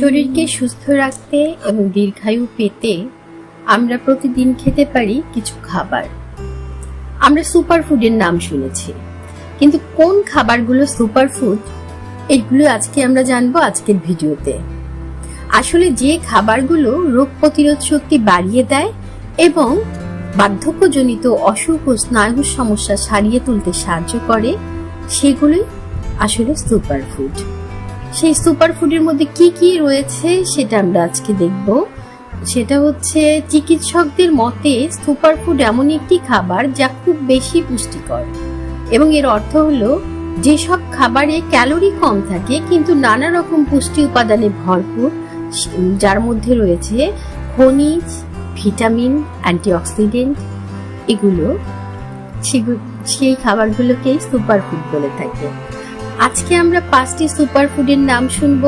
শরীরকে সুস্থ রাখতে এবং দীর্ঘায়ু পেতে আমরা প্রতিদিন খেতে পারি কিছু খাবার। আমরা সুপার ফুডের নাম শুনেছি। কিন্তু কোন খাবারগুলো সুপার ফুড এগুলো আজকে আমরা জানব আজকের ভিডিওতে। আসলে যে খাবারগুলো রোগ প্রতিরোধ শক্তি বাড়িয়ে দেয় এবং বার্ধক্যজনিত অসুখ ও স্নায়ুর সমস্যা সারিয়ে তুলতে সাহায্য করে, সেগুলোই আসলে সুপার ফুড সেই সুপার ফুডের মধ্যে কি কি রয়েছে সেটা আমরা আজকে দেখব। সেটা হচ্ছে চিকিৎসকদের মতে সুপার ফুড এমন একটি খাবার যা খুব বেশি পুষ্টিকর। এবং এর অর্থ হলো যেসব খাবারে ক্যালোরি কম থাকে কিন্তু নানা রকম পুষ্টি উপাদানে ভরপুর, যার মধ্যে রয়েছে খনিজ, ভিটামিন, অ্যান্টিঅক্সিডেন্ট এগুলো। সেই খাবারগুলোকেই সুপার ফুড বলে থাকে। আজকে আমরা পাঁচটি সুপার ফুডের নাম শুনব,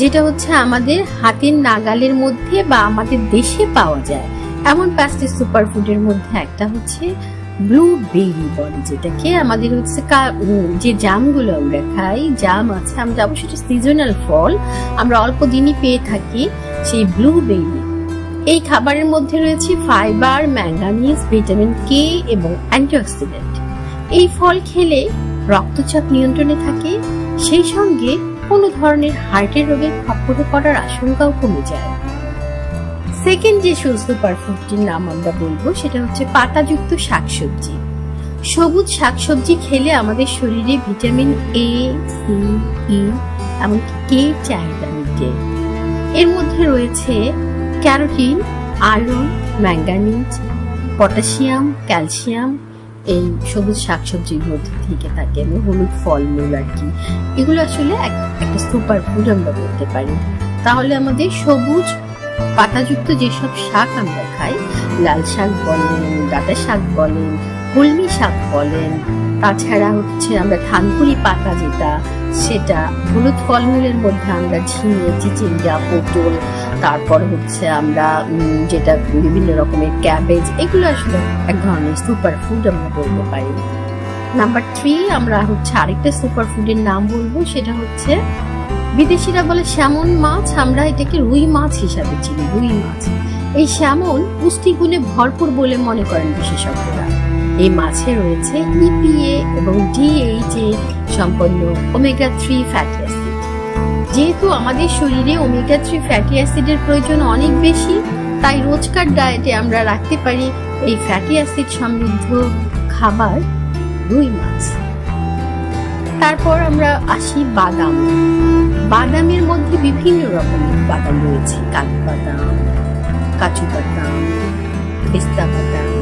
যেটা হচ্ছে আমাদের হাতের নাগালের মধ্যে বা আমাদের দেশে পাওয়া যায়। এমন পাঁচটি সুপার ফুডের মধ্যে একটা হচ্ছে ব্লুবেরি বলে যেটাকে আমাদের হচ্ছে যে জামগুলো আমরা খাই, জাম আছে, আমরা অবশ্যই সিজনাল ফল, আমরা অল্প দিনই পেয়ে থাকি সেই ব্লুবেরি। এই খাবারের মধ্যে রয়েছে ফাইবার, ম্যাঙ্গানিজ, ভিটামিন কে এবং অ্যান্টিঅক্সিডেন্ট। এই ফল খেলে রক্তচাপ নিয়ন্ত্রণে থাকে, সেই সঙ্গে কোনো ধরনের হার্টের রোগের খপ্পরে পড়ার আশঙ্কাও কমে যায়। সেকেন্ড যে সুস্থ ফুডটির নাম আমরা বলব, সেটা হচ্ছে পাতাযুক্ত শাকসবজি। সবুজ শাকসবজি খেলে আমাদের শরীরে ভিটামিন এ সি ই এমনকি কে চাহিদা মিটে। এর মধ্যে রয়েছে carotene, iron, manganese, potassium, calcium এই সবুজ শাকসবজির মধ্যে থেকে থাকে, এবং হলুদ ফলমূল আর কি। এগুলো আসলে একটা সুপার ফুড আমরা বলতে পারি। তাহলে আমাদের সবুজ পাতাযুক্ত যেসব শাক আমরা খাই, লাল শাক বলেন, ডাটা শাক বলেন, কলমি শাক বলেন তাছাড়া হচ্ছে আমরা থানকুনি পাতা যেটা, সেটা হলুদ ফলমূলের মধ্যে আমরা ঝিঙে, চিচিঙ্গা, পটল, তারপর হচ্ছে আমরা যেটা বিভিন্ন রকমের ক্যাবেজ এগুলো আসলে এক ধরনের সুপার ফুড আমরা বলতে পারি। নাম্বার থ্রি আমরা হচ্ছে আরেকটা সুপার ফুডের নাম বলব, সেটা হচ্ছে বিদেশিরা বলে স্যামন মাছ, আমরা এটাকে রুই মাছ হিসাবে চিনি, রুই মাছ। এই স্যামন পুষ্টিগুণে ভরপুর বলে মনে করেন বিশেষজ্ঞরা। এই মাছে রয়েছে ইপিএ এবং ডিএইচএ সম্পন্ন ওমেগা থ্রি ফ্যাটি অ্যাসিড যেহেতু আমাদের শরীরে ওমেগা থ্রি ফ্যাটি অ্যাসিডের প্রয়োজন অনেক বেশি, তাই রোজকার ডায়েটে আমরা রাখতে পারি এই ফ্যাটি অ্যাসিড সমৃদ্ধ খাবার রুই মাছ। তারপর আমরা আসি বাদাম। বাদামের মধ্যে বিভিন্ন রকমের বাদাম রয়েছে। কাজু বাদাম কাজু বাদাম, পেস্তা বাদাম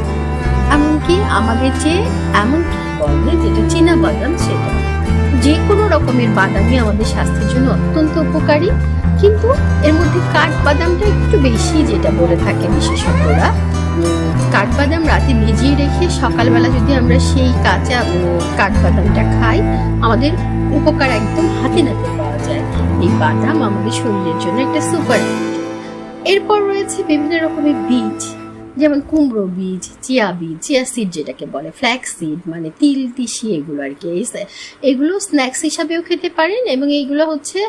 এমনকি আমাদের যে এমন বলে যেটা চীনা বাদাম সেটা। যে কোনো রকমের বাদামই আমাদের স্বাস্থ্যের জন্য অত্যন্ত উপকারী। কিন্তু এর মধ্যে কাঠবাদামটা একটু বেশি যেটা বলে থাকে বিশেষজ্ঞরা। কাঠবাদাম রাতে ভিজিয়ে রেখে সকালবেলা যদি আমরা সেই কাঁচা কাঠবাদামটা খাই, আমাদের উপকার একদম হাতে নাতে পাওয়া যায়। এই বাদাম আমাদের শরীরের জন্য একটা সুপার এরপর রয়েছে বিভিন্ন রকমের বীজ। যেমন কুমড়ো বীজ, চিয়া বীজ, চিয়া সিড যেটাকে বলে ফ্ল্যাক্স সিড মানে তিল, তিসি এগুলো আর কি এগুলো স্ন্যাক্স হিসাবেও খেতে পারেন এবং এইগুলো হচ্ছে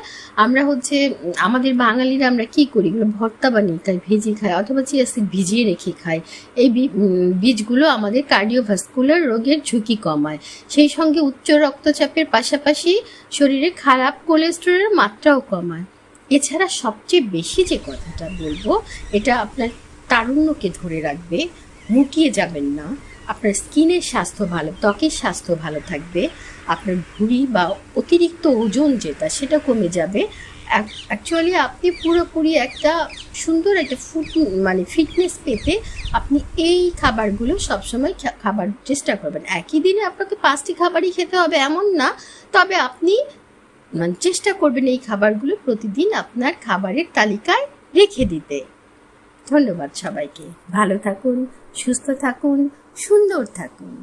আমরা হচ্ছে, আমাদের বাঙালিরা আমরা কি করি, এগুলো ভর্তা বানিয়ে খাই, ভেজে খাই অথবা চিয়া সিড ভিজিয়ে রেখে খাই। এই বীজগুলো আমাদের কার্ডিওভাস্কুলার রোগের ঝুঁকি কমায়। সেই সঙ্গে উচ্চ রক্তচাপের পাশাপাশি শরীরে খারাপ কোলেস্টেরলের মাত্রাও কমায়। এছাড়া সবচেয়ে বেশি যে কথাটা বলব, এটা আপনার তারুণ্যকে ধরে রাখবে মুটিয়ে যাবেন না। আপনার স্কিনের স্বাস্থ্য ভালো, ত্বকের স্বাস্থ্য ভালো থাকবে। আপনার ভুঁড়ি বা অতিরিক্ত ওজন যেটা, সেটা কমে যাবে। অ্যাকচুয়ালি আপনি পুরোপুরি একটা সুন্দর একটা ফুড মানে ফিটনেস পেতে আপনি এই খাবারগুলো সবসময় খাবার চেষ্টা করবেন। একই দিনে আপনাকে পাঁচটি খাবারই খেতে হবে, এমন না। তবে আপনি মানে চেষ্টা করবেন এই খাবারগুলো প্রতিদিন আপনার খাবারের তালিকায় রেখে দিতে। ধন্যবাদ সবাইকে। ভালো থাকুন সুস্থ থাকুন সুন্দর থাকুন।